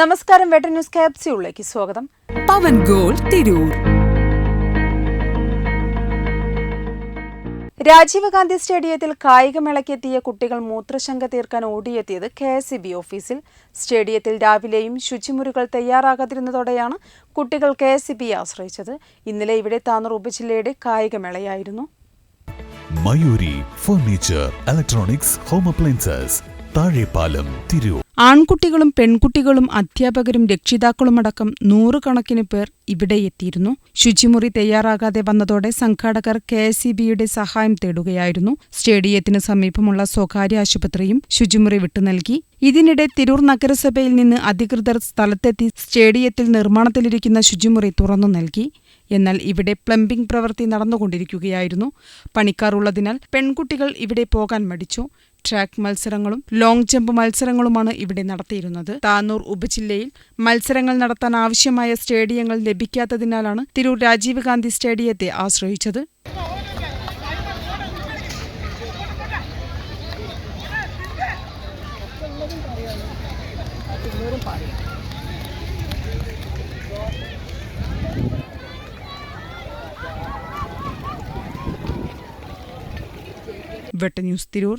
നമസ്കാരം butter news ക്യാപ്സ്യൂളിലേക്ക് സ്വാഗതം. പവൻ ഗോൾ തിരൂർ. രാജീവ് ഗാന്ധി സ്റ്റേഡിയത്തിൽ കായികമേളയ്ക്കെത്തിയ കുട്ടികൾ മൂത്രശങ്ക തീർക്കാൻ ഓടിയെത്തിയത് കെ എസ് ബി ഓഫീസിൽ. സ്റ്റേഡിയത്തിൽ രാവിലെയും ശുചിമുറികൾ തയ്യാറാകാതിരുന്നതോടെയാണ് കുട്ടികൾ കെ എസ് ബി ആശ്രയിച്ചത്. ഇന്നലെ ഇവിടെ താനൂർ ഉപജില്ലയുടെ കായികമേളയായിരുന്നു. Mayuri furniture electronics home appliances Thazhepalam Tirur. ആൺകുട്ടികളും പെൺകുട്ടികളും അധ്യാപകരും രക്ഷിതാക്കളുമടക്കം നൂറുകണക്കിന് പേർ ഇവിടെ എത്തിയിരുന്നു. ശുചിമുറി തയ്യാറാകാതെ വന്നതോടെ സംഘാടകർ കെ എസ് ബിയുടെ സഹായം തേടുകയായിരുന്നു. സ്റ്റേഡിയത്തിന് സമീപമുള്ള സ്വകാര്യ ആശുപത്രിയും ശുചിമുറി വിട്ടുനൽകി ഇതിനിടെ തിരൂർ നഗരസഭയിൽ നിന്ന് അധികൃതർ സ്ഥലത്തെത്തി സ്റ്റേഡിയത്തിൽ നിർമ്മാണത്തിലിരിക്കുന്ന ശുചിമുറി തുറന്നു നൽകി. എന്നാൽ ഇവിടെ പ്ലംബിംഗ് പ്രവൃത്തി നടന്നുകൊണ്ടിരിക്കുകയായിരുന്നു. പണിക്കാർ ഉള്ളതിനാൽ പെൺകുട്ടികൾ ഇവിടെ പോകാൻ മടിച്ചു. ട്രാക്ക് മത്സരങ്ങളും ലോങ് ജമ്പ് മത്സരങ്ങളുമാണ് ഇവിടെ നടത്തിയിരുന്നത്. താനൂർ ഉപജില്ലയിൽ മത്സരങ്ങൾ നടത്താൻ ആവശ്യമായ സ്റ്റേഡിയങ്ങൾ ലഭിക്കാത്തതിനാലാണ് തിരൂർ രാജീവ് ഗാന്ധി സ്റ്റേഡിയത്തെ ആശ്രയിച്ചത്. വെട്ട ന്യൂസ് തിരൂർ